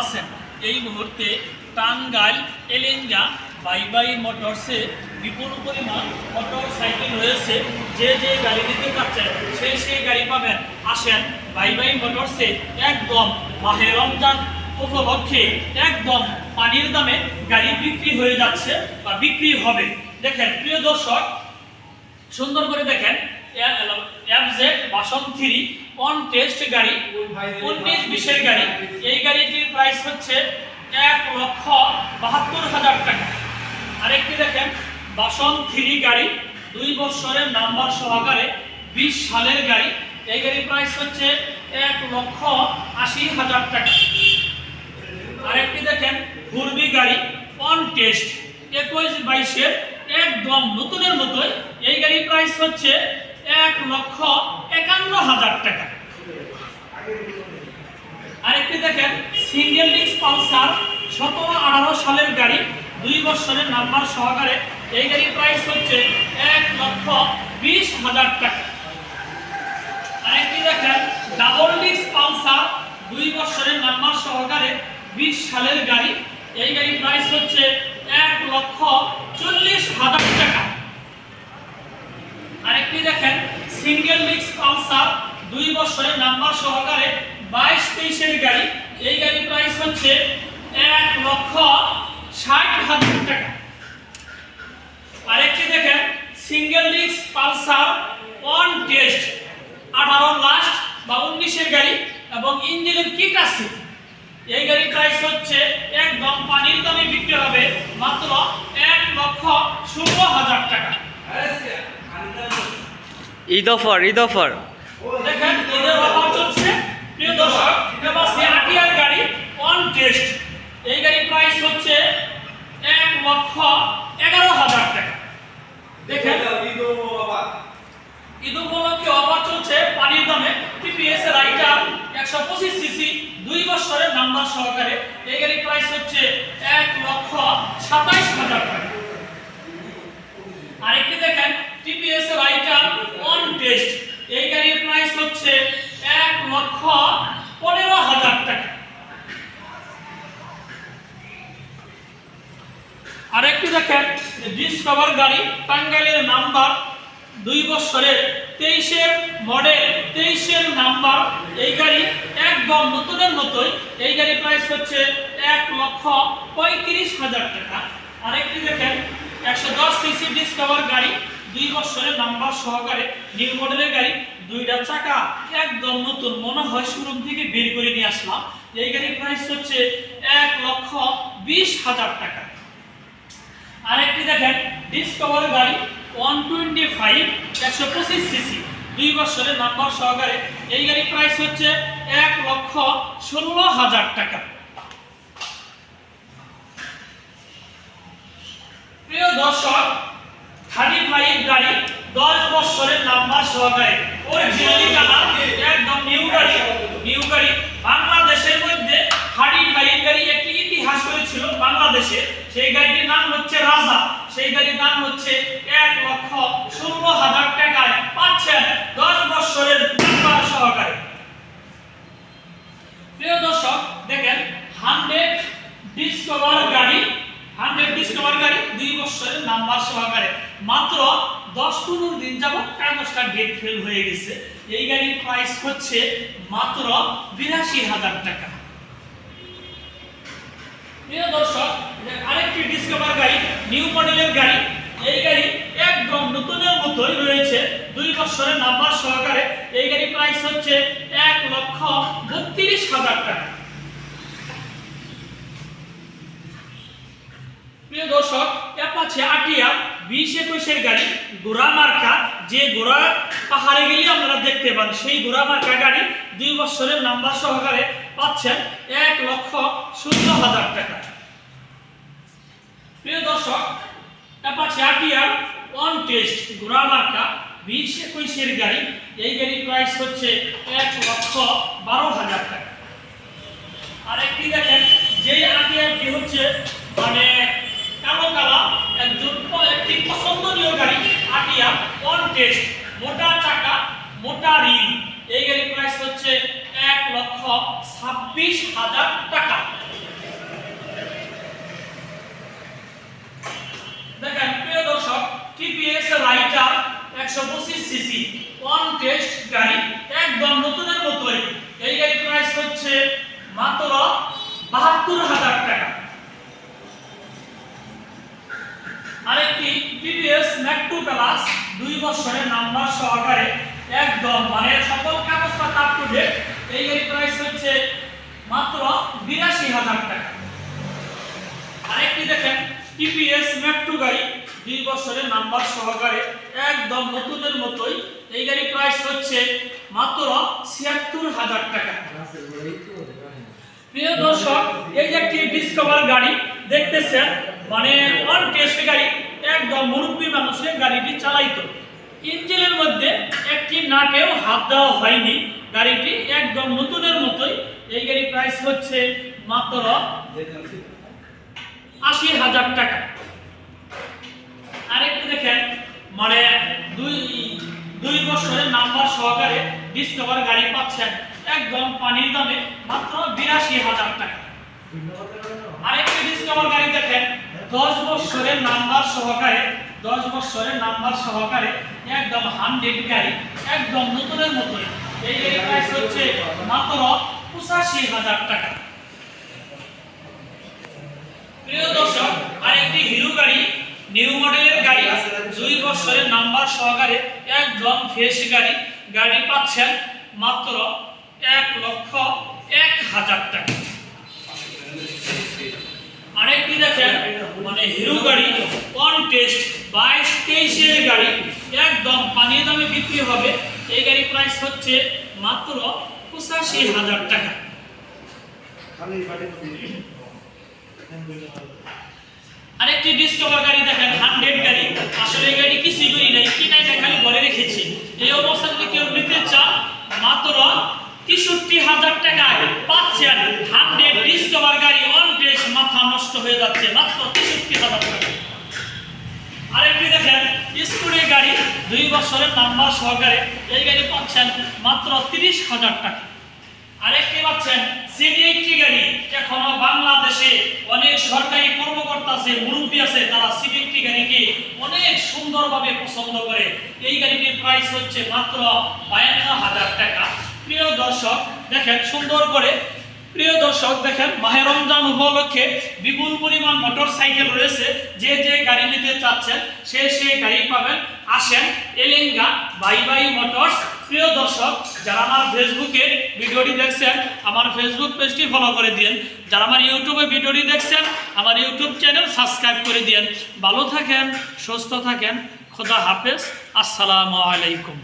আছেন। এই মুহূর্তে টাঙ্গাইল এলেঞ্জা বাই বাই মোটরসে বিপুল পরিমাণ মোটর সাইকেল রয়েছে। যে যে গাড়ি নিতে চাচ্ছেন সেই সেই গাড়ি পাবেন। আসেন বাই বাই মোটরসে একদম মাহে রমজান উপলক্ষে একদম পানির দামে গাড়ি বিক্রি হয়ে যাচ্ছে বা বিক্রি হবে। দেখেন, প্রিয় দর্শক, সুন্দর করে দেখেন এফজেড বাসন থ্রি অন টেস্ট গাড়ি, উনিশ বিশের গাড়ি। এই গাড়িটির প্রাইস হচ্ছে এক লক্ষ বাহাত্তর হাজার টাকা। আরেকটি দেখেন, বাসন থ্রি গাড়ি, দুই বছরের নাম্বার সহকারে বিশ সালের গাড়ি। এই গাড়ির প্রাইস হচ্ছে এক লক্ষ আশি হাজার টাকা। আরেকটি দেখেন, ঘুরবি গাড়ি অন টেস্ট একুশ বাইশের একদম নতুনের মতোই। এই গাড়ির প্রাইস হচ্ছে এক লক্ষ একান্ন হাজার টাকা। আরেকটি দেখেন সিঙ্গেল ডিস্ক পালসার সতেরো আঠারো সালের গাড়ি, দুই বছরের নাম্বার সহকারে। এই গাড়ির প্রাইস হচ্ছে এক লক্ষ বিশ হাজার টাকা। আরেকটি দেখেন ডাবল ডিস্ক পালসার দুই বছরের নাম্বার সহকারে বিশ সালের গাড়ি। এই গাড়ির প্রাইস হচ্ছে এক লক্ষ চল্লিশ হাজার টাকা। আরেকটি দেখেন সিঙ্গেল ডিস্ক পালসার দুই বছরের নাম্বার সহকারে বাইশ তেইশের গাড়ি। এই গাড়ির প্রাইস হচ্ছে এক লক্ষ ষাট হাজার টাকা। আরেকটি দেখেন single disc Pulsar on test আঠারো লাস্ট বা উনিশের গাড়ি এবং ইঞ্জিনের কিট আছে। এই গাড়ির প্রাইস হচ্ছে একদম পানির দামে বিক্রি হবে মাত্র এক লক্ষ ষোলো হাজার টাকা। Eid offer Eid offer. দেখেন, ঈদের অফার চলছে। প্রিয় দর্শক, এবার সে আটিয়ার গাড়ি অন টেস্ট এই গাড়ির প্রাইস হচ্ছে এক লক্ষ এগারো হাজার টাকা। দেখেন, ঈদ উপলক্ষে অফার চলছে পানির দামে। টিপিএস এর আইটার একশো পঁচিশ সিসি দুই বছরের নাম্বার সহকারে। এই গাড়ির প্রাইস হচ্ছে এক লক্ষ সাতাইশ হাজার টাকা। আরেকটি দেখেন টিপিএস এর আইটার অন টেস্ট এই গাড়ির প্রাইস হচ্ছে এক লক্ষ পনেরো হাজার টাকা। আরেকটি দেখেন ডিসকভার গাড়ি, টাঙ্গাইলের নাম্বার দুই বছরের, তেইশের মডেল তেইশের নাম্বার এই গাড়ি একদম নতুনের মতোই, এই গাড়ির প্রাইস হচ্ছে এক লক্ষ পঁয়ত্রিশ হাজার টাকা। আরেকটি দেখেন, একশো দশ সিসি ডিসকভার গাড়ি দুই বছরের নাম্বার সহকারে নিউ মডেলের গাড়ি, দুইটা চাকা, একদম নতুন। মনে হয় শোরুম থেকে বের করে নিয়ে আসলাম। এই গাড়ির প্রাইস হচ্ছে এক লক্ষ বিশ হাজার টাকা। আরেকটি দেখেন ডিসকভার গাড়ি ওয়ান টোয়েন্টি ফাইভ একশো পঁচিশ সিসি দুই বছরের নাম্বার সহকারে এই গাড়ির প্রাইস হচ্ছে এক লক্ষ ষোলো হাজার টাকা। প্রিয় দর্শক থার্টি ফাইভ গাড়ি দশ বছরের নাম্বার সহকারে। অরিজিনালি কালার একদম নিউ গাড়ি নিউ গাড়ি। বাংলাদেশের মধ্যে থার্টি ফাইভ গাড়ি একটি ইতিহাস করেছিল বাংলাদেশে। সেই গাড়িটির নাম হচ্ছে রাজা। সেই গাড়ির দাম হচ্ছে এক লক্ষ ষোলো হাজার টাকায়। পাচ্ছেন দশ বছরের নাম্বার সহকারে। প্রিয় দর্শক, দেখেন, হান্ড্রেড ডিসকভার গাড়ি গাড়ি দুই বছরের নাম্বার সহকারে। মাত্র দশ পনেরো দিন যাবত কাগজটা ডেট ফেল হয়ে গেছে। এই গাড়ির প্রাইস হচ্ছে মাত্র বিরাশি হাজার টাকা। প্রিয় দর্শক আরেকটি ডিসকভার গাড়ি নিউ মডেলের গাড়ি। এই গাড়ি একদম নতুনের মতোই রয়েছে। দুই বছরের নাম্বার সহকারে এই গাড়ির প্রাইস হচ্ছে এক লক্ষ বত্রিশ হাজার টাকা প্রিয় দর্শক অ্যাপাচে আটিয়া, বিশ একুশের গাড়ি, গোড়া মার্কা। যে গোড়া পাহাড়ে গেলে আপনারা দেখতে পান, সেই গোড়া মার্কা গাড়ি দুই বছরের নাম্বার সহকারে পাচ্ছেন এক লক্ষ শূন্য হাজার টাকা। প্রিয় দর্শক, অ্যাপাচে আটিয়া অন টেস্ট গোড়া মার্কা, বিশ একুশের গাড়ি, এই গাড়ির প্রাইস হচ্ছে এক লক্ষ বারো হাজার টাকা। আরেকটি দেখেন, যেই আটিয়ারটি হচ্ছে মানে প্রক্রিয়া কনটেস্ট মোটা টাকা মোটা ঋণ। এই গাড়ির প্রাইস হচ্ছে এক লক্ষ ছাব্বিশ হাজার টাকা। দেখেন, প্রিয় দর্শক টিপিএস রাইটার একশো পঁচিশ সিসি অন টেস্ট গাড়ি একদম নতুনের মতোই? এই গাড়ির প্রাইস হচ্ছে মাত্র বাহাত্তর হাজার টাকা। টিভিএস ম্যাকটু প্লাস দুই বছরের নাম্বার সহকারে একদম মানে সকল কাগজপত্র আপ টু ডেট এই গাড়ির প্রাইস হচ্ছে মাত্র বিরাশি হাজার টাকা। আরেকটি দেখেন টিপিএস ম্যাকটু গাড়ি দুই বছরের নাম্বার সহকারে একদম নতুনের মতোই। এই গাড়ির প্রাইস হচ্ছে মাত্র ছিয়াত্তর হাজার টাকা। প্রিয় দর্শক, এই যে একটি ডিসকভার গাড়ি, দেখতেছেন? মানে অন টেস্ট গাড়ি। মানুষের গাড়িটি চালাইতো। ইঞ্জিনের মধ্যে একটি নাটেও হাত দেওয়া হয়নি। গাড়িটি একদম নতুনের মতোই। এই গাড়ির প্রাইস হচ্ছে মাত্র আশি হাজার টাকা। আরেকটু দেখেন মানে দুই দুই বছরের নাম্বার সহকারে ডিসকভার গাড়ি পাচ্ছেন। একদম পানির দামে মাত্র বিরাশি হাজার টাকা। আরেকটি ডিসকভার গাড়ি দেখেন, দশ বছরের নাম্বার সহকারে দশ বছরের নাম্বার সহকারে একদম হান্ড্রেড গাড়ি একদম নতুনের মতোই। এই গাড়ির প্রাইস হচ্ছে মাত্র পঁচাশি হাজার টাকা। প্রিয় দর্শক, আরেকটি হিরো গাড়ি নিউ মডেলের গাড়ি, দুই বছরের নাম্বার সহকারে একদম ফ্রেশ গাড়ি। গাড়ি পাচ্ছেন মাত্র এক লক্ষ এক হাজার টাকা। আরেকটি দেখেন মানে হিরো গাড়ি অন টেস্ট বাইশ তেইশের গাড়ি, একদম পানির দামে বিক্রি হবে। এই গাড়ি প্রাইস হচ্ছে মাত্র পঁচাশি হাজার টাকা। আরেকটি ডিসকভার গাড়ি দেখেন হান্ড্রেড গাড়ি। আসলে এই গাড়ি কিছুই করি নাই, কিনাই খালি ঘরে রেখেছি। এই অবস্থা যদি কেউ নিতে চান মাত্র তেষট্টি হাজার টাকায় পাচ্ছেন। নষ্ট হয়ে যাচ্ছে, মাত্র তেষট্টি হাজার টাকা। আরেকটি দেখেন স্কুলের গাড়ি, দুই বছরের নাম্বার সহকারে এই গাড়ি পাচ্ছেন মাত্র তিরিশ হাজার টাকা। আরেকটি পাচ্ছেন সিডি গাড়ি, এখনও বাংলাদেশে অনেক সরকারি কর্মকর্তা আছে, মুরব্বী আছে, তারা একটি গাড়িকে অনেক সুন্দরভাবে পছন্দ করে। এই গাড়িটির প্রাইস হচ্ছে মাত্র বায়ান্ন হাজার টাকা। প্রিয় দর্শক, দেখেন সুন্দর করে প্রিয় দর্শক, দেখেন, মাহে রমজান উপলক্ষে বিপুল পরিমাণ মোটর সাইকেল রয়েছে। যে যে গাড়ি নিতে চাচ্ছেন, সে সে গাড়ি পাবেন। আসেন, এলিঙ্গা, বাই বাই মোটরস। প্রিয় দর্শক, যারা আমার ফেসবুকে ভিডিওটি দেখছেন, আমার ফেসবুক পেজটি ফলো করে দিন যারা আমার ইউটিউবে ভিডিওটি দেখছেন, আমার ইউটিউব চ্যানেল সাবস্ক্রাইব করে দিন ভালো থাকেন, সুস্থ থাকেন। খোদা হাফেজ। আসসালামু আলাইকুম।